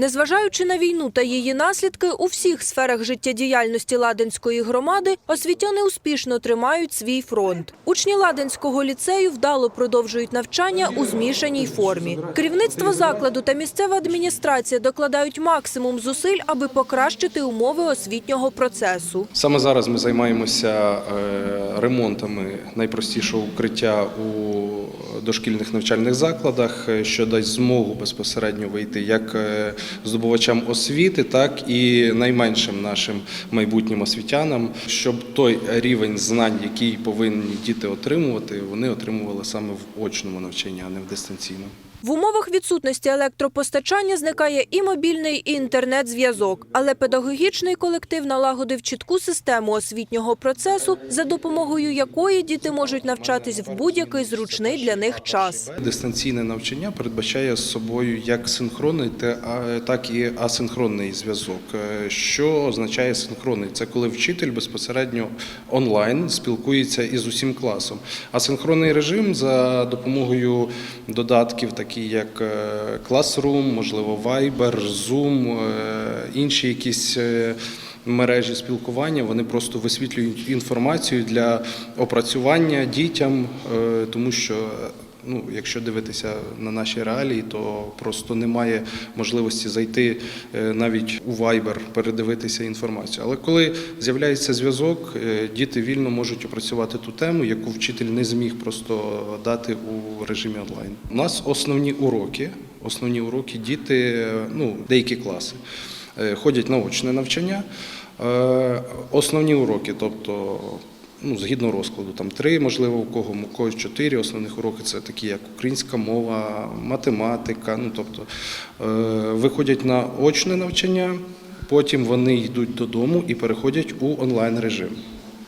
Незважаючи на війну та її наслідки, у всіх сферах життєдіяльності Ладенської громади освітяни успішно тримають свій фронт. Учні Ладенського ліцею вдало продовжують навчання у змішаній формі. Керівництво закладу та місцева адміністрація докладають максимум зусиль, аби покращити умови освітнього процесу. Саме зараз ми займаємося е, ремонтами найпростішого укриття у дошкільних навчальних закладах, е, що дасть змогу безпосередньо вийти як е, здобувачам освіти, так і найменшим нашим майбутнім освітянам, щоб той рівень знань, який повинні діти отримувати, вони отримували саме в очному навчанні, а не в дистанційному. В умовах відсутності електропостачання зникає і мобільний, і інтернет-зв'язок. Але педагогічний колектив налагодив чітку систему освітнього процесу, за допомогою якої діти можуть навчатись в будь-який зручний для них час. Дистанційне навчання передбачає з собою як синхронний, так і асинхронний зв'язок. Е, Що означає синхронний? Це коли вчитель безпосередньо онлайн спілкується із усім класом. Асинхронний режим за допомогою додатків, такі як е, Classroom, можливо, Viber, Zoom, е, інші якісь. Мережі спілкування вони просто висвітлюють інформацію для опрацювання дітям, е, тому що ну, якщо дивитися на наші реалії, то просто немає можливості зайти е, навіть у Viber, передивитися інформацію. Але коли з'являється зв'язок, е, діти вільно можуть опрацювати ту тему, яку вчитель не зміг просто дати у режимі онлайн. У нас основні уроки, основні уроки діти, ну деякі класи ходять на очне навчання. Е, Основні уроки, тобто ну, згідно розкладу, там три, можливо, у кого, у когось чотири основних уроки це такі, як українська мова, математика. Ну, тобто е, виходять на очне навчання, потім вони йдуть додому і переходять у онлайн режим.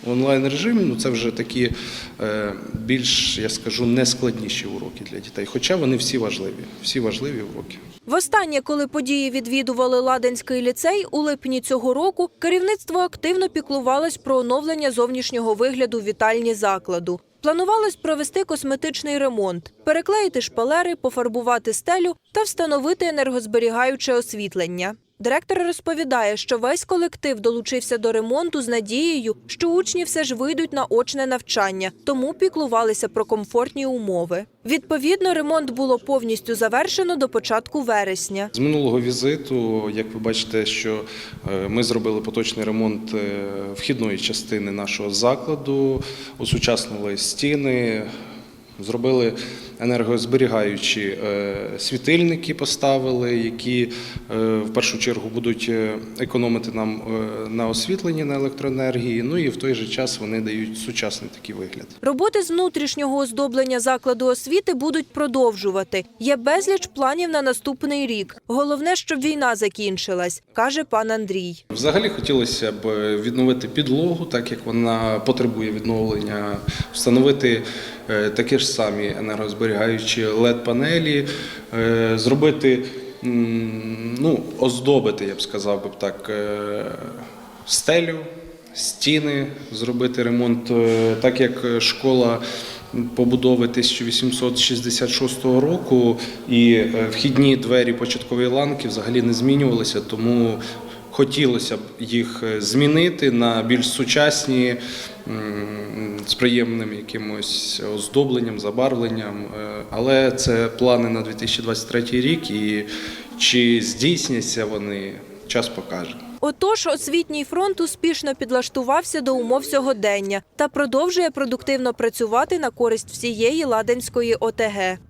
Онлайн режим ну це вже такі е, більш, я скажу, нескладніші уроки для дітей. Хоча вони всі важливі, всі важливі уроки. Востаннє, коли події відвідували Ладенський ліцей у липні цього року, керівництво активно піклувалось про оновлення зовнішнього вигляду вітальні закладу. Планувалось провести косметичний ремонт, переклеїти шпалери, пофарбувати стелю та встановити енергозберігаюче освітлення. Директор розповідає, що весь колектив долучився до ремонту з надією, що учні все ж вийдуть на очне навчання, тому піклувалися про комфортні умови. Відповідно, ремонт було повністю завершено до початку вересня. З минулого візиту, як ви бачите, що е, ми зробили поточний ремонт е, вхідної частини нашого закладу, осучаснили стіни, зробили енергозберігаючі е, світильники, поставили, які е, в першу чергу будуть е, економити нам на освітленні на електроенергії. Ну і в той же час вони дають сучасний такий вигляд. Роботи з внутрішнього оздоблення закладу освіти будуть продовжувати. Є безліч планів на наступний рік. Головне, щоб війна закінчилась, каже пан Андрій. Взагалі хотілося б відновити підлогу, так як вона потребує відновлення, встановити такі ж самі енергозберігаючі LED-панелі, е, зробити, ну, оздобити, я б сказав би так, е, стелю, стіни, зробити ремонт, е, так як школа. Побудови 1866 року і вхідні двері початкової ланки взагалі не змінювалися, тому хотілося б їх е, змінити на більш сучасні з приємним якимось оздобленням, забарвленням. Е, Але це плани на 2023 рік, і чи здійсняться вони, час покаже. Отож, освітній фронт успішно підлаштувався до умов сьогодення та продовжує продуктивно працювати на користь всієї Ладенської ОТГ.